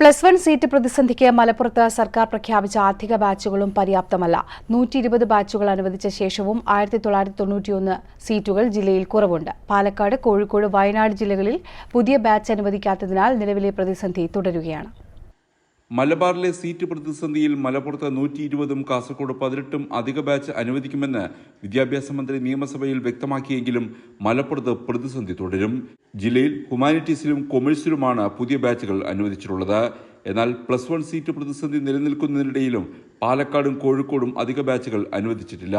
Plus one seat പ്രതിസന്ധിക്ക് മലപ്പുറത്ത് സർക്കാർ പ്രഖ്യാപിച്ച അധിക ബാച്ചുകളും പര്യാപ്തമല്ല. നൂറ്റി ഇരുപത് ബാച്ചുകൾ അനുവദിച്ച ശേഷവും ആയിരത്തി തൊള്ളായിരത്തി തൊണ്ണൂറ്റിയൊന്ന് സീറ്റുകൾ ജില്ലയിൽ കുറവുണ്ട്. പാലക്കാട് കോഴിക്കോട് വയനാട് ജില്ലകളിൽ പുതിയ ബാച്ച് അനുവദിക്കാത്തതിനാൽ നിലവിലെ പ്രതിസന്ധി തുടരുകയാണ്. മലബാറിലെ സീറ്റ് പ്രതിസന്ധിയിൽ മലപ്പുറത്ത് നൂറ്റി ഇരുപതും കാസർഗോഡ് പതിനെട്ടും അധിക ബാച്ച് അനുവദിക്കുമെന്ന് വിദ്യാഭ്യാസ മന്ത്രി നിയമസഭയിൽ വ്യക്തമാക്കിയെങ്കിലും മലപ്പുറത്ത് പ്രതിസന്ധി തുടരും. ജില്ലയിൽ ഹ്യൂമാനിറ്റീസിലും കൊമേഴ്സിലുമാണ് പുതിയ ബാച്ചുകൾ അനുവദിച്ചിട്ടുള്ളത്. എന്നാൽ പ്ലസ് വൺ സീറ്റ് പ്രതിസന്ധി നിലനിൽക്കുന്നതിനിടയിലും പാലക്കാടും കോഴിക്കോടും അധിക ബാച്ചുകൾ അനുവദിച്ചിട്ടില്ല.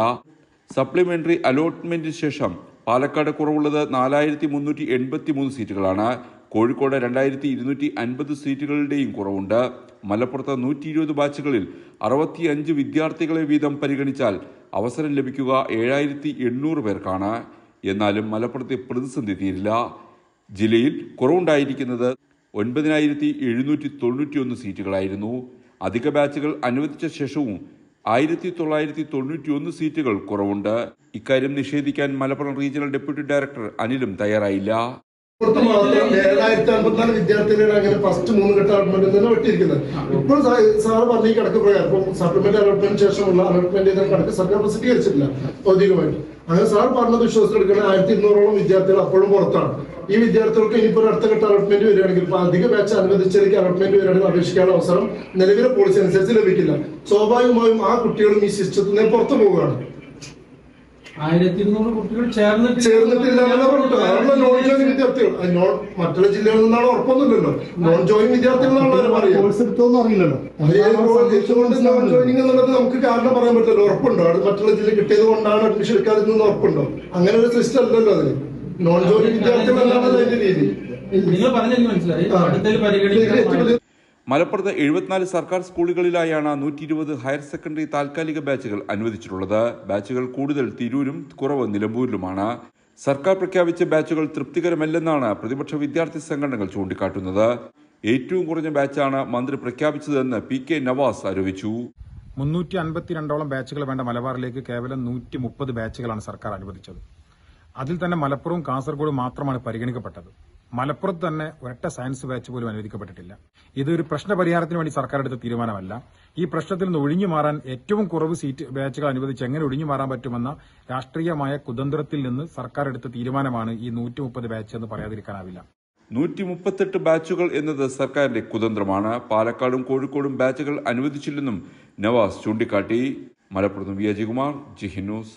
സപ്ലിമെന്ററി അലോട്ട്മെന്റിന് ശേഷം പാലക്കാട് കുറവുള്ളത് നാലായിരത്തി മുന്നൂറ്റി എൺപത്തി മൂന്ന് സീറ്റുകളാണ്. കോഴിക്കോട് രണ്ടായിരത്തി ഇരുന്നൂറ്റി അൻപത് സീറ്റുകളുടെയും കുറവുണ്ട്. മലപ്പുറത്ത് നൂറ്റി ഇരുപത് ബാച്ചുകളിൽ അറുപത്തി അഞ്ച് വിദ്യാർത്ഥികളെ വീതം പരിഗണിച്ചാൽ അവസരം ലഭിക്കുക ഏഴായിരത്തി എണ്ണൂറ് പേർക്കാണ്. എന്നാലും മലപ്പുറത്തെ പ്രതിസന്ധി തീരില്ല. ജില്ലയിൽ കുറവുണ്ടായിരിക്കുന്നത് ഒൻപതിനായിരത്തി എഴുന്നൂറ്റി തൊണ്ണൂറ്റിയൊന്ന് സീറ്റുകളായിരുന്നു. അധിക ബാച്ചുകൾ അനുവദിച്ച ശേഷവും ആയിരത്തി തൊള്ളായിരത്തി തൊണ്ണൂറ്റിയൊന്ന് സീറ്റുകൾ കുറവുണ്ട്. ഇക്കാര്യം നിഷേധിക്കാൻ മലപ്പുറം റീജിയണൽ ഡെപ്യൂട്ടി ഡയറക്ടർ അനിലും തയ്യാറായില്ല. പുറത്ത് മാത്രം ഏഴായിരത്തി അമ്പത്തിനാല് വിദ്യാർത്ഥികളാണ് അങ്ങനെ ഫസ്റ്റ് മൂന്ന് ഘട്ട അലോട്ട്മെന്റ് തന്നെ വെട്ടിയിരിക്കുന്നത്. ഇപ്പോൾ സാറ് പറഞ്ഞ ഈ കണക്ക് പ്രകാരം ഇപ്പം സപ്ലിമെന്റ് അലോട്ട്മെന്റ് ശേഷമുള്ള അലോട്ട്മെന്റ് ചെയ്ത കണക്ക് സർക്കാർ പ്രസിദ്ധീകരിച്ചിട്ടില്ല ഔദ്യോഗികമായിട്ട്. അങ്ങനെ സാർ പറഞ്ഞത് വിശ്വസിച്ചെടുക്കുന്ന ആയിരത്തി ഇരുന്നൂറോളം വിദ്യാർത്ഥികൾ അപ്പോഴും പുറത്താണ്. ഈ വിദ്യാർത്ഥികൾക്ക് ഇനിയിപ്പോൾ അടുത്ത ഘട്ട അലോട്ട്മെന്റ് വരികയാണെങ്കിൽ ഇപ്പൊ അധിക ബാച്ച് അനുവദിച്ചതിലേക്ക് അലോട്ട്മെന്റ് വരികയാണെങ്കിൽ അപേക്ഷിക്കാനുള്ള അവസരം നിലവിലെ പോളിസി അനുസരിച്ച് ലഭിക്കില്ല. സ്വാഭാവികമായും ആ കുട്ടികളും ഈ സിസ്റ്റത്തിൽ നിന്ന് പുറത്തു പോവുകയാണ്. ആയിരത്തി ഇരുന്നൂറ് കുട്ടികൾ ചേർന്നിട്ട് ചേർന്നിട്ടില്ല എന്നല്ല നോൺ ജോയിൻ വിദ്യാർത്ഥികൾ. നോൺ മറ്റുള്ള ജില്ലകളിൽ നിന്നാണ് ഉറപ്പൊന്നുമില്ലല്ലോ. നോൺ ജോയിൻ വിദ്യാർത്ഥികളാണല്ലോ പറയാം കോഴ്സ് എടുത്തോന്ന് അറിയില്ലല്ലോ. കൊണ്ട് നോൺ ജോയിനിങ് എന്നുള്ളത് നമുക്ക് കാരണം പറയാൻ പറ്റില്ല. ഉറപ്പുണ്ടോ? അത് മറ്റുള്ള ജില്ല കിട്ടിയത് കൊണ്ടാണ് അഡ്മിഷൻ എടുക്കാതിരുന്നത് ഉറപ്പുണ്ടോ? അങ്ങനെ ഒരു സിസ്റ്റം അല്ലല്ലോ അതിന് നോൺ ജോയിൻ വിദ്യാർത്ഥികൾ അതിന്റെ രീതി. നിങ്ങൾ പറഞ്ഞെനിക്ക് മനസ്സിലായി. അടുത്തതിൽ പരിഗണിക്കാൻ മലപ്പുറത്ത് എഴുപത്തിനാല് സർക്കാർ സ്കൂളുകളിലായാണ് നൂറ്റി ഇരുപത് ഹയർ സെക്കൻഡറി താൽക്കാലിക ബാച്ചുകൾ അനുവദിച്ചിട്ടുള്ളത്. ബാച്ചുകൾ കൂടുതൽ തിരൂരും കുറവ് നിലമ്പൂരിലുമാണ്. സർക്കാർ പ്രഖ്യാപിച്ച ബാച്ചുകൾ തൃപ്തികരമല്ലെന്നാണ് പ്രതിപക്ഷ വിദ്യാർത്ഥി സംഘടനകൾ ചൂണ്ടിക്കാട്ടുന്നത്. ഏറ്റവും കുറഞ്ഞ ബാച്ചാണ് മന്ത്രി പ്രഖ്യാപിച്ചതെന്ന് പി കെ നവാസ് ആരോപിച്ചു. മുന്നൂറ്റി അൻപത്തിരണ്ടോളം ബാച്ചുകൾ വേണ്ട മലബാറിലേക്ക് കേവലം നൂറ്റി മുപ്പത് ബാച്ചുകളാണ് സർക്കാർ അനുവദിച്ചത്. അതിൽ തന്നെ മലപ്പുറവും കാസർഗോഡും മാത്രമാണ് പരിഗണിക്കപ്പെട്ടത്. മലപ്പുറത്ത് തന്നെ ഒരൊറ്റ സയൻസ് ബാച്ച് പോലും അനുവദിക്കപ്പെട്ടിട്ടില്ല. ഇതൊരു പ്രശ്ന പരിഹാരത്തിന് വേണ്ടി സർക്കാർ എടുത്ത തീരുമാനമല്ല. ഈ പ്രശ്നത്തിൽ നിന്ന് ഒഴിഞ്ഞു മാറാൻ ഏറ്റവും കുറവ് സീറ്റ് ബാച്ചുകൾ അനുവദിച്ച് എങ്ങനെ ഒഴിഞ്ഞു മാറാൻ പറ്റുമെന്ന രാഷ്ട്രീയമായ കുതന്ത്രത്തിൽ നിന്ന് സർക്കാർ എടുത്ത തീരുമാനമാണ് ഈ നൂറ്റി മുപ്പത് ബാച്ച് എന്ന് പറയാതിരിക്കാനാവില്ല. നൂറ്റി മുപ്പത്തെട്ട് ബാച്ചുകൾ എന്നത് സർക്കാരിന്റെ കുതന്ത്രമാണ്. പാലക്കാടും കോഴിക്കോടും ബാച്ചുകൾ അനുവദിച്ചില്ലെന്നും നവാസ് ചൂണ്ടിക്കാട്ടി. മലപ്പുറത്ത് വി അജികുമാർ ജിഹി ന്യൂസ്.